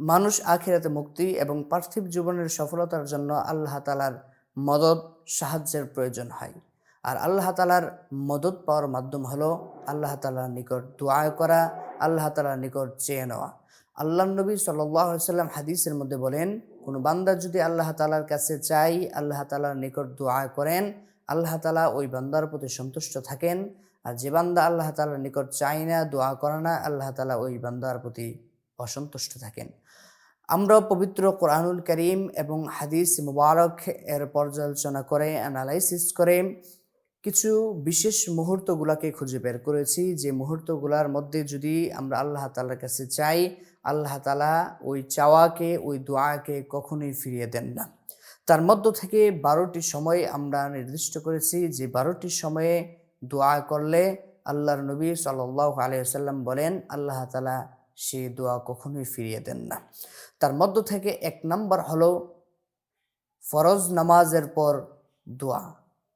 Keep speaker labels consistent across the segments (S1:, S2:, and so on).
S1: মানুষ আখিরাতে মুক্তি এবং পার্থিব জীবনের সফলতার জন্য আল্লাহ তালার মদত সাহায্যের প্রয়োজন হয়। আর আল্লাহ তালার মদত পাওয়ার মাধ্যম হলো আল্লাহ তালার নিকট দোয়া করা, আল্লাহ তালার নিকট চেয়ে নেওয়া। আল্লাহ নবী সাল্লাম হাদিসের মধ্যে বলেন, কোনো বান্দা যদি আল্লাহ তালার কাছে চাই আল্লাহ তালার নিকট দোয়া করেন, আল্লাহ তালা ওই বান্দার প্রতি সন্তুষ্ট থাকেন। আর যে বান্দা আল্লাহ তালার নিকট চাই না, দোয়া করে না, আল্লাহ তালা ওই বান্দার প্রতি অসন্তুষ্ট থাকেন। আমরা পবিত্র কোরআনুল করিম এবং হাদিস মুবারক এর পর্যালোচনা করে অ্যানালাইসিস করে কিছু বিশেষ মুহূর্তগুলোকে খুঁজে বের করেছি। যে মুহূর্তগুলোর মধ্যে যদি আমরা আল্লাহ তালার কাছে চাই, আল্লাহ তালা ওই চাওয়াকে, ওই দোয়াকে কখনোই ফিরিয়ে দেন না। তার মধ্য থেকে বারোটি সময় আমরা নির্দিষ্ট করেছি। যে বারোটি সময়ে দোয়া করলে আল্লাহর নবী সাল্লাহ আলিয়াল্লাম বলেন, আল্লাহ তালা সে দোয়া কখনোই ফিরিয়ে দেন না। তার মধ্য থেকে এক নম্বর হলো ফরজ নামাজের পর দোয়া।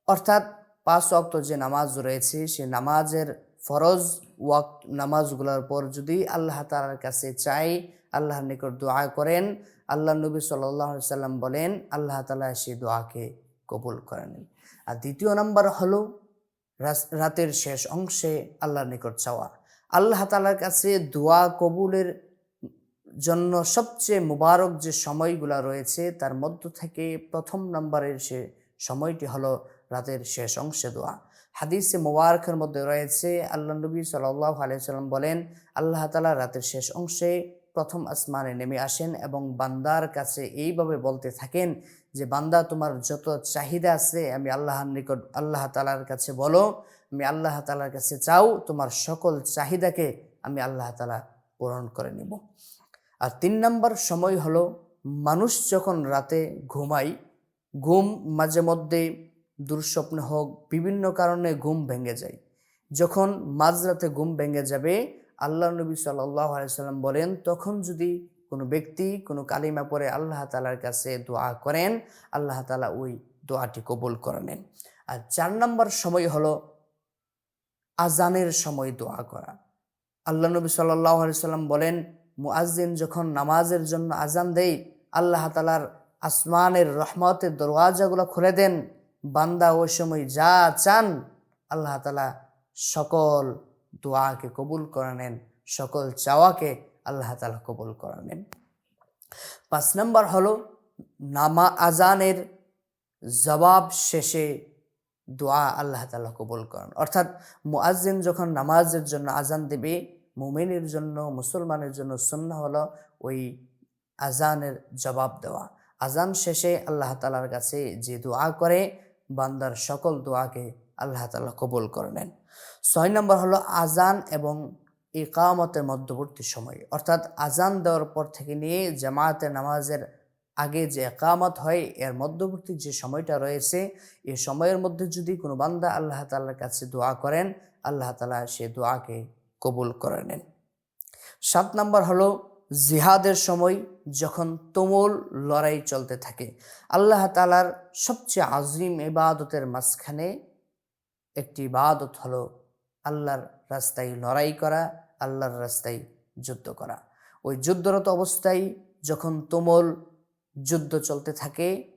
S1: অর্থাৎ পাঁচ ওয়াক্ত যে নামাজ রয়েছে, সে নামাজের ফরজ ওয়াক্ত নামাজগুলোর পর যদি আল্লাহ তালার কাছে চাই, আল্লাহর নিকট দোয়া করেন, আল্লাহ নবী সাল্লাহ সাল্লাম বলেন, আল্লাহ তালা সে দোয়াকে কবুল করেন আর দ্বিতীয় নাম্বার হলো রাতের শেষ অংশে আল্লাহর নিকট চাওয়া। আল্লাহ তালার কাছে দোয়া কবুলের জন্য সবচেয়ে মুবারক যে সময়গুলো রয়েছে, তার মধ্য থেকে প্রথম নম্বরের সে সময়টি হলো রাতের শেষ অংশে দোয়া। হাদিসে মুবারকের মধ্যে রয়েছে, আল্লাহ নবী সাল্লাহ আলিয়াল্লাম বলেন, আল্লাহ তালা রাতের শেষ অংশে প্রথম আসমানে নেমে আসেন এবং বান্দার কাছে এইভাবে বলতে থাকেন যে, বান্দা, তোমার যত চাহিদা আছে, আমি আল্লাহর নিকট, আল্লাহ তালার কাছে বলো, আমি আল্লাহ তালার কাছে চাও, তোমার সকল চাহিদাকে আমি আল্লাহ তালা পূরণ করে নিব। আর তিন নম্বর সময় হলো, মানুষ যখন রাতে ঘুমায়, ঘুম মাঝে মধ্যে দুঃস্বপ্ন হোক, বিভিন্ন কারণে ঘুম ভেঙে যায়। যখন মাঝরাতে ঘুম ভেঙে যাবে, আল্লাহ নবী সাল্লাহ আলাইসাল্লাম বলেন, তখন যদি কোনো ব্যক্তি কোনো কালিমা পরে আল্লাহ তালার কাছে দোয়া করেন, আল্লাহ তালা ওই দোয়াটি কবুল করে নেন। আর চার নম্বর সময় হলো আজানের সময় দোয়া করা। আল্লাহ নবী সাল্লাহ সাল্লাম বলেন মুআজ্জিন যখন নামাজের জন্য আজান দেয়, আল্লাহ তালার আসমানের রহমতের দরওয়াজাগুলো খুলে দেন। বান্দা ওই সময় যা চান, আল্লাহ তালা সকল দোয়াকে কবুল করে নেন, সকল চাওয়াকে আল্লাহ তালা কবুল করে নেন। পাঁচ নম্বর হলো, নামা আজানের জবাব শেষে দোয়া আল্লাহ তালা কবুল করেন। অর্থাৎ মুআজ্জিন যখন নামাজের জন্য আজান দেবে, মুমিনের জন্য, মুসলমানের জন্য সুন্না হলো ওই আজানের জবাব দেওয়া। আজান শেষে আল্লাহ তালার কাছে যে দোয়া করে, বান্দার সকল দোয়াকে আল্লাহ তালা কবুল করে নেন। ছয় নম্বর হলো, আজান এবং ইকামতের মধ্যবর্তী সময়। অর্থাৎ আজান দেওয়ার পর থেকে নিয়ে জামায়াতের নামাজের আগে যে একামত হয়, এর মধ্যবর্তী যে সময়টা রয়েছে এই সময়ের মধ্যে যদি কোনো বান্দা আল্লাহ তাল্লার কাছে দোয়া করেন, আল্লাহ তালা সে দোয়াকে কবুল করে নেন। সাত নম্বর হলো জিহাদের সময় যখন তুমুল লড়াই চলতে থাকে, আল্লাহ তালার সবচেয়ে আজিম ইবাদতের মাঝখানে একটি ইবাদত হলো আল্লাহর রাস্তায় লড়াই করা, আল্লাহর রাস্তায় যুদ্ধ করা। ওই যুদ্ধরত অবস্থায় যখন তুমুল যুদ্ধ চলতে থাকে,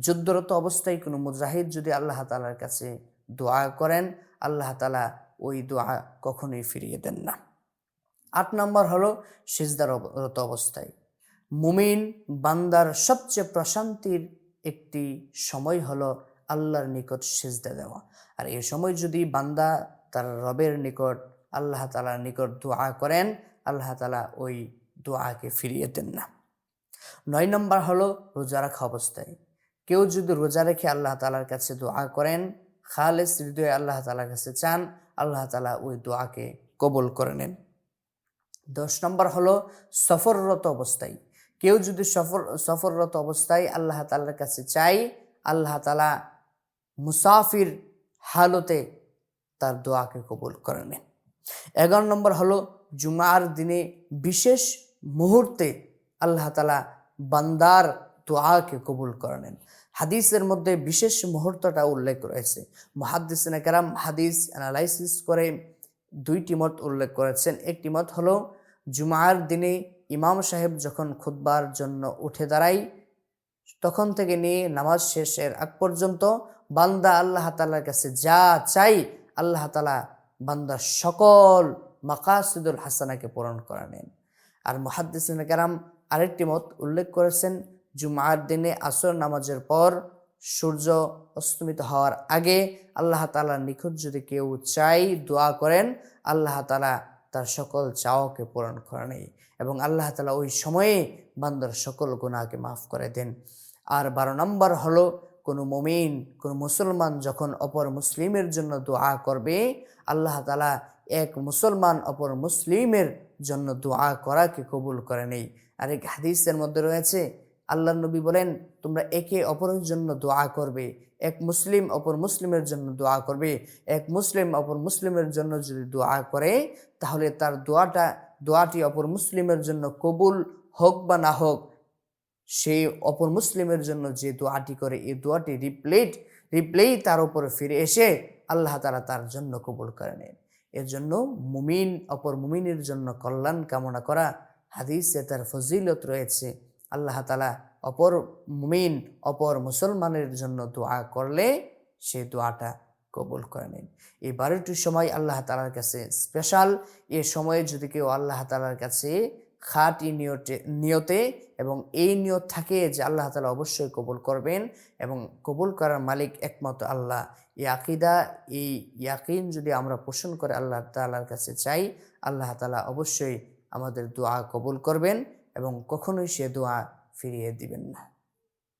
S1: যুদ্ধরত অবস্থায় কোনো মুজাহিদ যদি আল্লাহ তালার কাছে দোয়া করেন, আল্লাহ তালা ওই দোয়া কখনোই ফিরিয়ে দেন না। আট নম্বর হলো সিজদারত অবস্থায়। মুমিন বান্দার সবচেয়ে প্রশান্তির একটি সময় হলো আল্লাহর নিকট সিজদা দেওয়া। আর এই সময় যদি বান্দা তার রবের নিকট, আল্লাহ তালার নিকট দোয়া করেন, আল্লাহ তালা ওই দোয়াকে ফিরিয়ে দেন না। নয় নম্বর হলো রোজা রাখা অবস্থায়। কেউ যদি রোজা রেখে আল্লাহ তালার কাছে দোয়া করেন, খালেস হৃদয়ে আল্লাহ তালার কাছে চান, আল্লাহ তালা ওই দোয়াকে কবুল করে নেন। দশ নম্বর হলো সফররত অবস্থায়। কেউ যদি সফর, সফররত অবস্থায় আল্লাহ তালার কাছে চাই আল্লাহ তালা মুসাফির হালতে তার দোয়াকে কবুল করে নেন। এগারো নম্বর হলো, জুমার দিনে বিশেষ মুহূর্তে আল্লাহ তালা বান্দার দোয়াকে কবুল করে নেন। হাদিসের মধ্যে বিশেষ মুহূর্তটা উল্লেখ রয়েছে। মহাদিসিন কেরাম হাদিস অ্যানালাইসিস করে দুইটি মত উল্লেখ করেছেন। একটি মত হলো, জুমার দিনে ইমাম সাহেব যখন খুতবার জন্য উঠে দাঁড়ায় তখন থেকে নিয়ে নামাজ শেষের আগ পর্যন্ত বান্দা আল্লাহ তালার কাছে যা চাই আল্লাহ তালা বান্দার সকল মাকাসিদুল হাসানাকে পূরণ করে নেন। আর মহাদ্দিসিন কেরাম আরেকটি মত উল্লেখ করেছেন, জুমার দিনে আসর নামাজের পর সূর্য অস্তমিত হওয়ার আগে আল্লাহ তালার নিখোঁজ যদি কেউ চাই দোয়া করেন, আল্লাহ তালা তার সকল চাওয়াকে পূরণ করে নেই এবং আল্লাহ তালা ওই সময়ে বান্দার সকল গুণাকে মাফ করে দেন। আর বারো নম্বর হলো কোনো মমিন, কোনো মুসলমান যখন অপর মুসলিমের জন্য দোয়া করবে, আল্লাহ তালা এক মুসলমান অপর মুসলিমের জন্য দোয়া করাকে কবুল করে নেই। আর এক হাদিসের মধ্যে রয়েছে, আল্লাহ নবী বলেন, তোমরা একে অপরের জন্য দোয়া করবে, এক মুসলিম অপর মুসলিমের জন্য দোয়া করবে, এক মুসলিম অপর মুসলিমের জন্য যদি দোয়া করে, তাহলে তার দোয়াটা, দোয়াটি অপর মুসলিমের জন্য কবুল হোক বা না হোক সেই অপর মুসলিমের জন্য যে দোয়াটি করে, এই দোয়াটি রিপ্লেট রিপ্লেই তার উপরে ফিরে এসে আল্লাহ তালা তার জন্য কবুল করে নেন। এর জন্য মুমিন, অপর মুমিনের জন্য কল্যাণ কামনা করা হাদিসে তার ফজিলত রয়েছে। আল্লাহ তালা অপর মুমিন, অপর মুসলমানের জন্য দোয়া করলে সে দোয়াটা কবুল করে নেন। এই বারোটির সময় আল্লাহ তালার কাছে স্পেশাল এ সময়ে যদি কেউ আল্লাহ তালার কাছে খাঁটি নিয়তে নিয়তে এবং এই নিয়ত থাকে যে আল্লাহ তালা অবশ্যই কবুল করবেন এবং কবুল করার মালিক একমাত্র আল্লাহ। এই আকিদা, এই ইয়াকিন যদি আমরা পোষণ করে আল্লাহ তালার কাছে চাই, আল্লাহ তালা অবশ্যই আমাদের দোয়া কবুল করবেন এবং কখনোই সে দোয়া ফিরিয়ে দিবেন না।